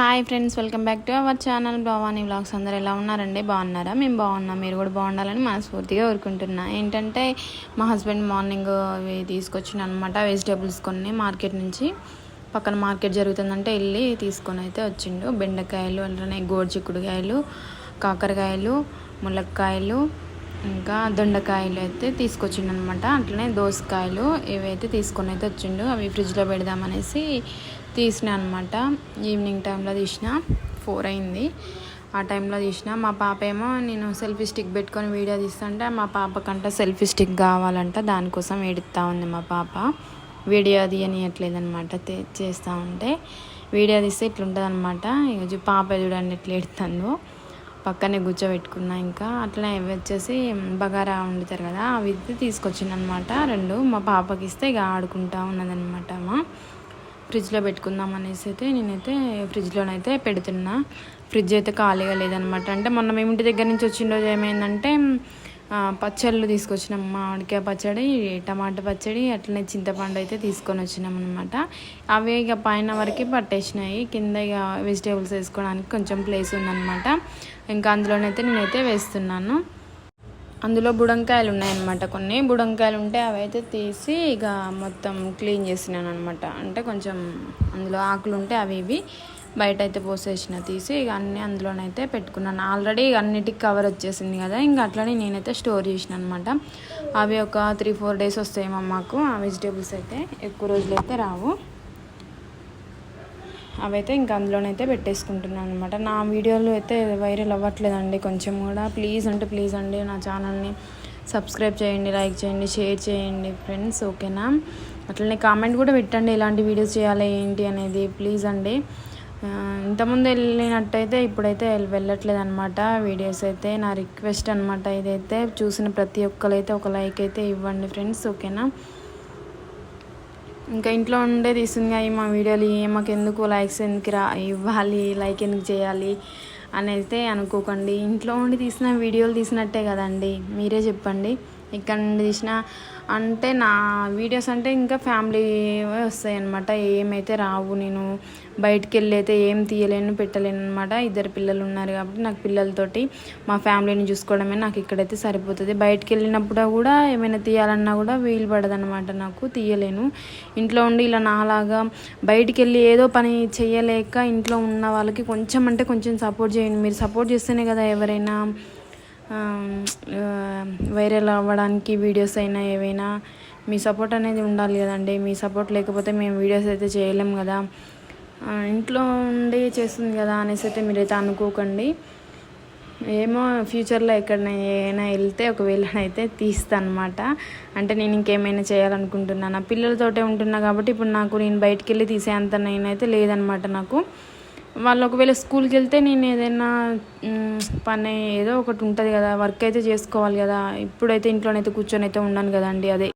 Hi friends welcome back to our channel Bhavani blogs అందరు ఎలా ఉన్నారండి? బాగున్నారా? మేము బాగున్నాం. మీరు కూడా బాగుండాలని మనస్ఫూర్తిగా కోరుకుంటున్నా. ఏంటంటే మా హస్బెండ్ మార్నింగ్ అవి తీసుకొచ్చిన అనమాట వెజిటేబుల్స్ కొన్ని మార్కెట్ నుంచి. పక్కన మార్కెట్ జరుగుతుందంటే వెళ్ళి తీసుకొని అయితే వచ్చిండు. బెండకాయలు అలానే గోడ్చిక్కుడుకాయలు కాకరకాయలు ములక్కాయలు ఇంకా దొండకాయలు అయితే తీసుకొచ్చిండు అనమాట అట్లనే దోసకాయలు ఇవైతే తీసుకొని అయితే వచ్చిండు. అవి ఫ్రిడ్జ్లో పెడదామనేసి తీసిన అనమాట ఈవినింగ్ టైంలో తీసిన. ఫోర్ అయింది. ఆ టైంలో తీసిన. మా పాప ఏమో నేను సెల్ఫీ స్టిక్ పెట్టుకొని వీడియో తీస్తుంటే మా పాపకంట సెల్ఫీ స్టిక్ కావాలంట. దానికోసం ఏడుస్తూ ఉంది మా పాప. వీడియో తీయనియట్లేదనమాట. చేస్తూ ఉంటే వీడియో తీస్తే ఇట్లుంటుంది అనమాట ఇక పాప చూడండి ఎట్లా ఎడుతుందో పక్కనే కూర్చోబెట్టుకున్నా ఇంకా. అట్లా వచ్చేసి బగారా వండుతారు కదా అవి తీసుకొచ్చింది అనమాట రెండు మా పాపకి ఇస్తే ఇక ఆడుకుంటా ఉన్నదనమాట మా. ఫ్రిడ్జ్లో పెట్టుకుందాం అనేసి అయితే నేనైతే ఫ్రిడ్జ్లోనైతే పెడుతున్నా. ఫ్రిడ్జ్ అయితే ఖాళీగా లేదనమాట. అంటే మొన్న మేము ఇంటి దగ్గర నుంచి వచ్చిన రోజు ఏమైందంటే పచ్చళ్ళు తీసుకొచ్చినాం. మామిడికాయ పచ్చడి టమాటా పచ్చడి అట్లనే చింతపండు అయితే తీసుకొని వచ్చినాం అనమాట అవి ఇక పైన వరకు పట్టేసినాయి. కింద ఇక వెజిటేబుల్స్ వేసుకోవడానికి కొంచెం ప్లేస్ ఉందన్నమాట. ఇంకా అందులోనైతే నేనైతే వేస్తున్నాను. అందులో బుడంకాయలు ఉన్నాయన్నమాట కొన్ని. బుడంకాయలు ఉంటే అవి అయితే తీసి ఇక మొత్తం క్లీన్ చేసినాను అనమాట అంటే కొంచెం అందులో ఆకులు ఉంటే అవి ఇవి. బయట అయితే పోసేసిన తీసి ఇక అన్నీ అందులోనైతే పెట్టుకున్నాను. ఆల్రెడీ అన్నిటికి కవర్ వచ్చేసింది కదా ఇంకా అట్లనే నేనైతే స్టోర్ చేసిన అనమాట అవి ఒక త్రీ ఫోర్ డేస్ వస్తాయేమో మాకు ఆ వెజిటేబుల్స్ అయితే ఎక్కువ రోజులు అయితే రావు. అవైతే ఇంకా అందులోనైతే పెట్టేసుకుంటున్నాను అనమాట నా వీడియోలు అయితే వైరల్ అవ్వట్లేదండి కొంచెం కూడా. ప్లీజ్ అంటే ప్లీజ్ అండి నా ఛానల్ని సబ్స్క్రైబ్ చేయండి లైక్ చేయండి షేర్ చేయండి ఫ్రెండ్స్ ఓకేనా అట్లనే కామెంట్ కూడా పెట్టండి ఇలాంటి వీడియోస్ చేయాలి ఏంటి అనేది ప్లీజ్ అండి. ఇంతకుముందు వెళ్ళినట్టయితే ఇప్పుడైతే వెళ్ళట్లేదు అనమాట వీడియోస్ అయితే నా రిక్వెస్ట్ అనమాట ఇదైతే. చూసిన ప్రతి ఒక్కరైతే ఒక లైక్ అయితే ఇవ్వండి ఫ్రెండ్స్ ఓకేనా? ఇంకా ఇంట్లో ఉండే తీస్తుంది మా వీడియోలు మాకు ఎందుకు లైక్స్ ఎందుకు రా ఇవ్వాలి లైక్ ఎందుకు చేయాలి అని అయితే అనుకోకండి. ఇంట్లో ఉండి తీసిన వీడియోలు తీసినట్టే కదండి మీరే చెప్పండి. ఇక్కడ నుండి తీసిన. అంటే నా వీడియోస్ అంటే ఇంకా ఫ్యామిలీ వస్తాయి అనమాట ఏమైతే రావు నేను బయటికి వెళ్ళి అయితే ఏం తీయలేను పెట్టలేను అనమాట ఇద్దరు పిల్లలు ఉన్నారు కాబట్టి నాకు పిల్లలతోటి మా ఫ్యామిలీని చూసుకోవడమే నాకు ఇక్కడైతే సరిపోతుంది. బయటికి వెళ్ళినప్పుడు కూడా ఏమైనా తీయాలన్నా కూడా వీలు పడదనమాట నాకు. తీయలేను. ఇంట్లో ఉండి ఇలా నాలాగా బయటికి వెళ్ళి ఏదో పని చేయలేక ఇంట్లో ఉన్న వాళ్ళకి కొంచెం అంటే కొంచెం సపోర్ట్ చేయండి. మీరు సపోర్ట్ చేస్తేనే కదా ఎవరైనా వైరల్ అవ్వడానికి వీడియోస్ అయినా ఏవైనా మీ సపోర్ట్ అనేది ఉండాలి కదండి. మీ సపోర్ట్ లేకపోతే మేము వీడియోస్ అయితే చేయలేం కదా. ఇంట్లో ఉండి చేస్తుంది కదా అనేసి అయితే మీరైతే అనుకోకండి. ఏమో ఫ్యూచర్లో ఎక్కడైనా వెళ్తే ఒకవేళ అయితే అనమాట అంటే నేను ఇంకేమైనా చేయాలనుకుంటున్నాను? నా పిల్లలతోటే ఉంటున్నా కాబట్టి ఇప్పుడు నాకు నేను బయటికి వెళ్ళి తీసే అంత నేనైతే లేదనమాట నాకు. వాళ్ళు ఒకవేళ స్కూల్కి వెళ్తే నేను ఏదైనా పని ఏదో ఒకటి ఉంటుంది కదా వర్క్ అయితే చేసుకోవాలి కదా. ఇప్పుడైతే ఇంట్లోనైతే కూర్చొని అయితే ఉండను కదండి అదే.